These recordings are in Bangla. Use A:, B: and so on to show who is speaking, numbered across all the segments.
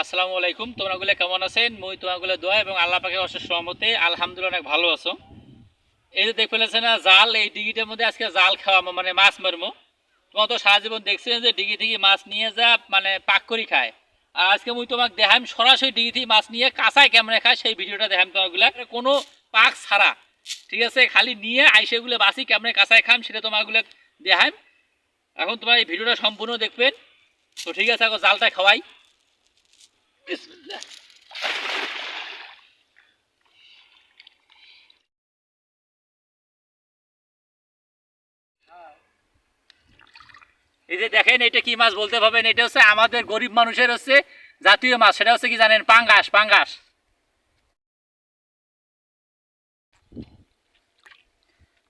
A: আসসালামু আলাইকুম, তোমরা গুলো কেমন আছেন? মই তোমাগুলো দোয়া এবং আল্লাহ পাকে অশেষ সহমতে আলহামদুলিল্লাহ অনেক ভালো আছো। এই যে দেখে ফেলেছে না, জাল, এই ডিগিটার মধ্যে আজকে জাল খাওয়া মানে মাছ মারবো। তোমার তো সারা জীবন দেখছেন যে ডিগি থেকে মাছ নিয়ে যা মানে পাক করি খায়। আর আজকে মুই তোমাকে দেখাম সরাসরি ডিগি থেকে মাছ নিয়ে কাঁচায় কেমনে খায়, সেই ভিডিওটা দেখাম তোমাগুলা কোনো পাক ছাড়া, ঠিক আছে? খালি নিয়ে আইসেগুলো বাসি কেমনে কাঁচায় খাম, সেটা তোমাগুলো দেখাম এখন তোমার এই ভিডিওটা সম্পূর্ণ দেখবেন। তো ঠিক আছে, এখন জালটা খাওয়াই। এই যে দেখেন, এটা কি মাছ বলতে পারবেন? এটা হচ্ছে আমাদের গরিব মানুষের হচ্ছে জাতীয় মাছ। সেটা হচ্ছে কি জানেন? পাঙ্গাস পাঙ্গাস।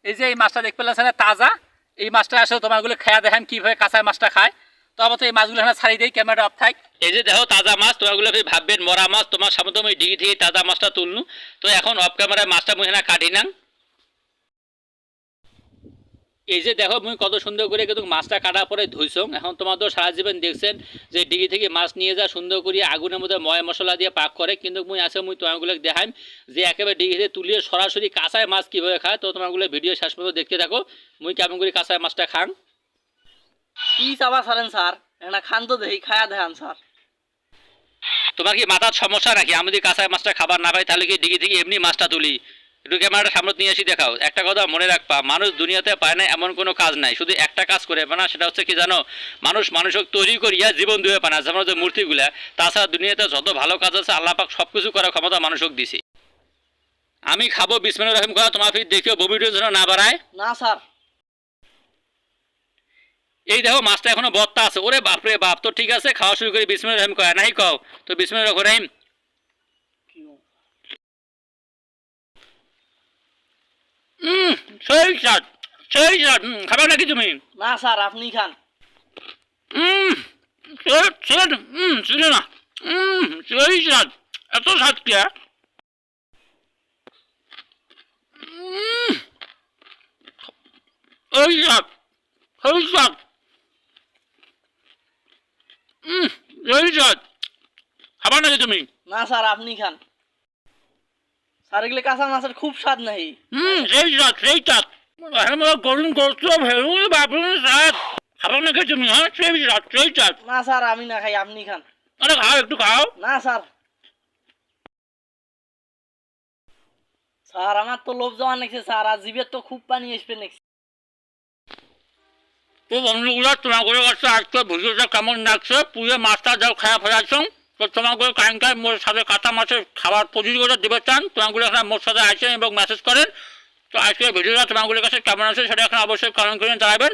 A: এই যে এই মাছটা দেখতে পেলেন না তাজা। এই মাছটা আসলে তোমারগুলো খেয়া দেখেন কীভাবে কাঁচায় মাছটা খায়। তো তো এই মাছগুলো এখানে ছাড়িয়ে দিই, ক্যামেরাটা অফ থাক। এই যে দেখো, তাজা মাছ, তোমারগুলো ভাববেন, মরা মাছ, তোমার সামনে তুমি ডিগি থেকে তাজা মাছটা তুলনু। তো এখন অফ ক্যামেরায় মাছটা মুখে না কাটি না। এই যে দেখো মুই কত সুন্দর করে কিন্তু মাছটা কাটার পরে ধুইছং। এখন তোমার তো সারা জীবন দেখছেন যে ডিগি থেকে মাছ নিয়ে যা সুন্দর করে আগুনের মধ্যে ময় মশলা দিয়ে পাক করে। কিন্তু মুই আছে মুই তোমাগুলো দেখাইম যে একেবারে ডিগি থেকে তুলিয়ে সরাসরি কাঁচায় মাছ কীভাবে খায় তো তোমাগুলো ভিডিও শেষ পর্যন্ত দেখতে থাকো। মুই কেমন করে কাঁচায় মাছটা খাং?
B: কি চাবা সারেন স্যার? একটা খান তো দেখি খায়া দেখান স্যার।
A: তোমার কি মাথার সমস্যা নাকি? আমি যদি কাঁচায় মাছটা খাবার না পাই তাহলে কি ডিগি থেকে এমনি মাছটা তুলি? একটু ক্যামেরাটা সামনে নিয়ে এসে দেখাও। একটা কথা মনে রাখবা মানুষ দুনিয়াতে পায় না এমন কোনো কাজ নাই। শুধু একটা কাজ করে পায় না সেটা হচ্ছে কি জানো? মানুষ মানুষক তৈরি করিয়া জীবন দিয়ে পায় না। যেমন যে মূর্তিগুলা তাছাড়া দুনিয়াতে যত ভালো কাজ আছে আল্লাহ পাক সব কিছু করার ক্ষমতা মানুষক দিছে। আমি খাব বিসমিল্লাহির রহিম করা তোমার ফির দেখিও ববিটির জন্য না বাড়ায়।
B: না স্যার।
A: এই দেখো মাছটা এখনও বত্তা আছে। ওরে বাপরে বাপ তো ঠিক আছে খাওয়া শুরু করি বিসমিল্লাহির রহিম করা নাই কও? তো বিসমিল্লাহির রহিম
B: কি বল?
A: হুম সেই স্বাদ সেই স্বাদ খাবে নাকি তুমি?
B: না স্যার আপনি খান।
A: হুম সেই হুম ছিল না। হুম সেই স্বাদ এত স্বাদ কি হ্যাঁ? স্বাদ সেই স্বাদ হুম সেই স্বাদ খাবে নাকি তুমি?
B: না স্যার আপনি খান। স্যার এগুলো কাঁচা মাছের খুব স্বাদ নাই
A: হুম সেই স্বাদ সেই স্বাদ গরম করছ ভেরুন বাপরে স্বাদ খাবে নাকি তুমি সেই স্বাদ
B: না স্যার আমি না খাই আপনি খান।
A: আরে খাও একটু খাও।
B: না স্যার। স্যার আমার তো লোভ জমা নেছে স্যার আর জিভের তো খুব পানি আসবে
A: তো বন্ধুগুলো তোমাগুলোর কাছে আজকে ভিডিওটা কেমন লাগছে? পুজো মাছটা যাও ফেরাচ্ছ তো তোমাগুলো মোর সাথে কাঁচা মাছের খাবার প্রতিযোগিতা দেবে চান। তোমাগুলো এখানে মোর সাথে আসেন এবং মেসেজ করেন। তো আজকে ভিডিওটা তোমাগুলোর কাছে কেমন আছে সেটা এখন অবশ্যই কমেন্ট করে জানাবেন।